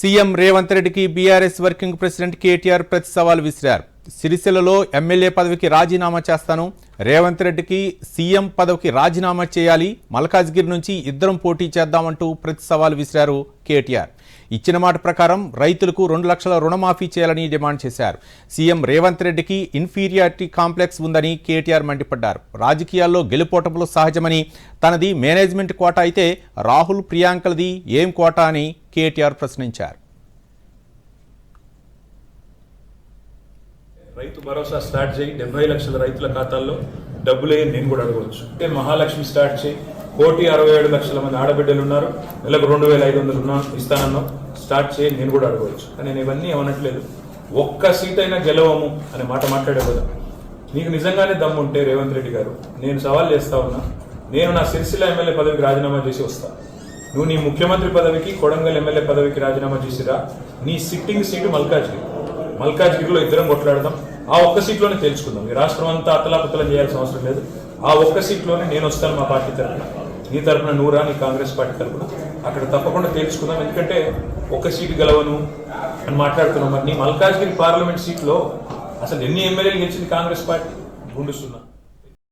CM Revanth రెడ్డికి BRS working president KTR ప్రతి సవాల్ విసిరారు. సిరిసిల్లలో ఎమ్మెల్యే పదవికి రాజీనామా చేస్తాను. రేవంత్ రెడ్డికి సీఎం పదవికి రాజీనామా చేయాలి. మల్కాజ్గిరి నుంచి ఇద్దరం పోటీ చేద్దామంటూ ప్రతి సవాల్ విసిరారు కేటీఆర్. ఇచ్చిన మాట ప్రకారం రైతులకు రెండు లక్షల రుణమాఫీ చేయాలని డిమాండ్ చేశారు. సీఎం రేవంత్ రెడ్డికి ఇన్ఫీరియారిటీ కాంప్లెక్స్ ఉందని కేటీఆర్ మండిపడ్డారు. రాజకీయాల్లో గెలుపోటములు సహజమని తనది మేనేజ్మెంట్ కోట అయితే రాహుల్ ప్రియాంకలది ఏం కోట అని కేటీఆర్ ప్రశ్నించారు. రైతు భరోసా స్టార్ట్ చేయి. డెబ్బై లక్షల రైతుల ఖాతాల్లో డబ్బులే నేను కూడా అడగవచ్చు. అంటే మహాలక్ష్మి స్టార్ట్ చేయి. కోటి అరవై ఏడు లక్షల మంది ఆడబిడ్డలు ఉన్నారు. నెలకు రెండు వేల ఐదు వందలు ఉన్నా ఇస్తానన్నా స్టార్ట్ చేయి నేను కూడా అడగవచ్చు. కానీ నేను ఇవన్నీ ఏమనట్లేదు. ఒక్క సీట్ అయినా గెలవము అనే మాట మాట్లాడే కదా నీకు నిజంగానే దమ్ము ఉంటే రేవంత్ రెడ్డి గారు నేను సవాల్ చేస్తా ఉన్నా. నేను నా సిరిసిల్ల ఎమ్మెల్యే పదవికి రాజీనామా చేసి వస్తా. నువ్వు నీ ముఖ్యమంత్రి పదవికి కొడంగల్ ఎమ్మెల్యే పదవికి రాజీనామా చేసిరా. నీ సిట్టింగ్ సీటు మల్కాజ్గిరి. మల్కాజ్గిరిలో ఇద్దరం కొట్లాడదాం. ఆ ఒక్క సీట్లోనే తేల్చుకుందాం. ఈ రాష్ట్రం అంతా అతలాకుతలం చేయాల్సిన అవసరం లేదు. ఆ ఒక్క సీట్లోనే నేను వస్తాను మా పార్టీ తరఫున నీ తరఫున నూరా నీ కాంగ్రెస్ పార్టీ తరఫున అక్కడ తప్పకుండా తేల్చుకుందాం. ఎందుకంటే ఒక్క సీటు గెలవను అని మాట్లాడుతున్నాం. మరి నీ మల్కాజ్గిరి పార్లమెంట్ సీట్లో అసలు ఎన్ని ఎమ్మెల్యేలు గెలిచింది కాంగ్రెస్ పార్టీ? గుండుస్తున్నా